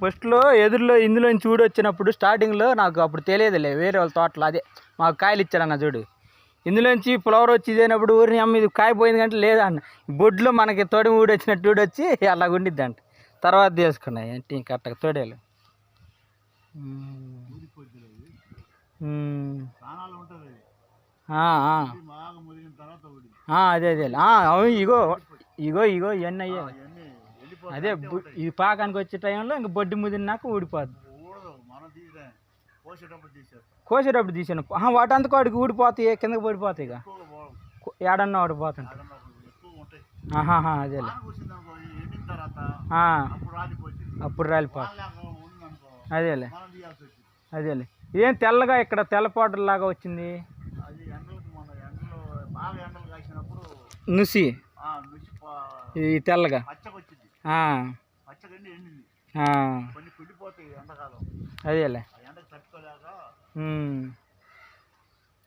ఫస్ట్లో ఎదురులో ఇందులో చూడు వచ్చినప్పుడు స్టార్టింగ్లో నాకు అప్పుడు తెలియదులే వేరే వాళ్ళ తోటలో అదే మాకు కాయలు ఇచ్చారన్న చూడు. ఇందులోంచి ఫ్లవర్ వచ్చి ఇదేనప్పుడు ఊరిని అమ్మ ఇది కాయ పోయింది కంటే లేదన్న. బొడ్లో మనకి తోడి ఊడి వచ్చినట్టు ఊడి వచ్చి అలా ఉండిద్ది అంట తర్వాత చేసుకున్నాయి ఏంటి ఇంక అట్ట అదే అదే అవును ఇగో ఇగో ఇగో ఇవన్నీ అదే ఇది పాకానికి వచ్చే టైంలో ఇంకా బొడ్డి ముదిరినాక ఊడిపోద్ది కోసేటప్పుడు తీసాను వాటంతకు వాడికి ఊడిపోతాయి కిందకి పడిపోతాయి ఇక ఏడన్నా వాడిపోతుంటాయి అదేలే అప్పుడు రాలిపోతుంది అదేలే. అదేలే. ఏం తెల్లగా ఇక్కడ తెల్లపాటు లాగా వచ్చింది? నుసి. ఈ తెల్లగా. అదేలే.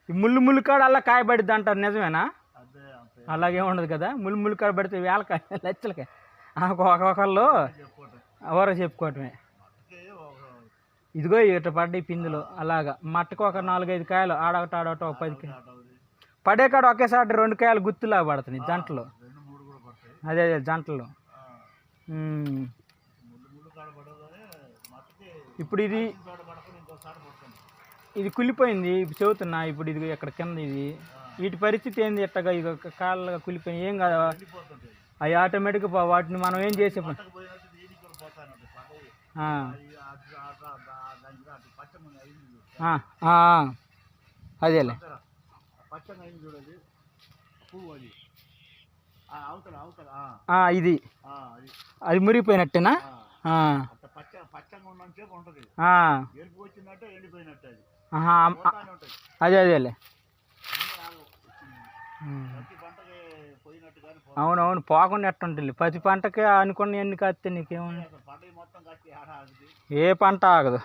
ముళ్ళు ముళ్ళు కాడ అలా కాయబడిద్ది అంటారు నిజమేనా? అలాగే ఉండదు కదా. ముళ్ళు ముళ్ళు కాడ పడితే వేలకాయ లచ్చలకాయ. చెప్పుకోవటం ఎవరో చెప్పుకోవటమే. ఇదిగో ఇట పడ్డాయి పిందులు. అలాగా. మట్టకు ఒక నాలుగైదు కాయలు ఆడొకటి ఆడొకటి ఒక పది కాయలు. పడే కాడ ఒకేసారి రెండు కాయలు గుత్తులా పడుతున్నాయి జంటలు. అదే అదే జంటలు. ఇప్పుడు ఇది ఇది కుళ్ళిపోయింది. ఇప్పుడు చెబుతున్నా ఇప్పుడు ఇది ఇక్కడ కింద ఇది. వీటి పరిస్థితి ఏంది? ఎట్టగా ఇక కాళ్ళగా కుళ్ళిపోయి ఏం కాదు. అవి ఆటోమేటిక్గా వాటిని మనం ఏం చేసే అదేలే. ఇది. అది. మురిగిపోయినట్టేనా? అదే. అదేలే అన్నీ ఆగవు. ఉమ్. ప్రతి పంటకి పోయినట్టు కానీ అవునవును పోకుండా ఎట్టుంటుంది? ప్రతి పంటకి అనుకున్న ఎన్ని కాస్తే ఆగుది ఏ పంట ఆగదు.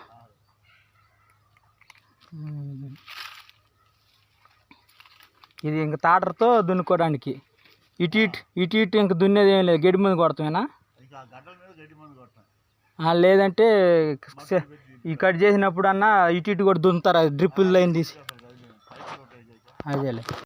ఇది ఇంక తాటర్తో దున్నుకోవడానికి ఇటు ఇటు ఇటు ఇటు ఇంక దున్నేది ఏం లేదు. గడ్డి ముందు కొడతామేనా? లేదంటే ఈ కట్ చేసినప్పుడు అన్న ఇటు ఇటు కూడా దున్నుతారు. అది డ్రిప్పులు లైన్ తీసి. అదేలే.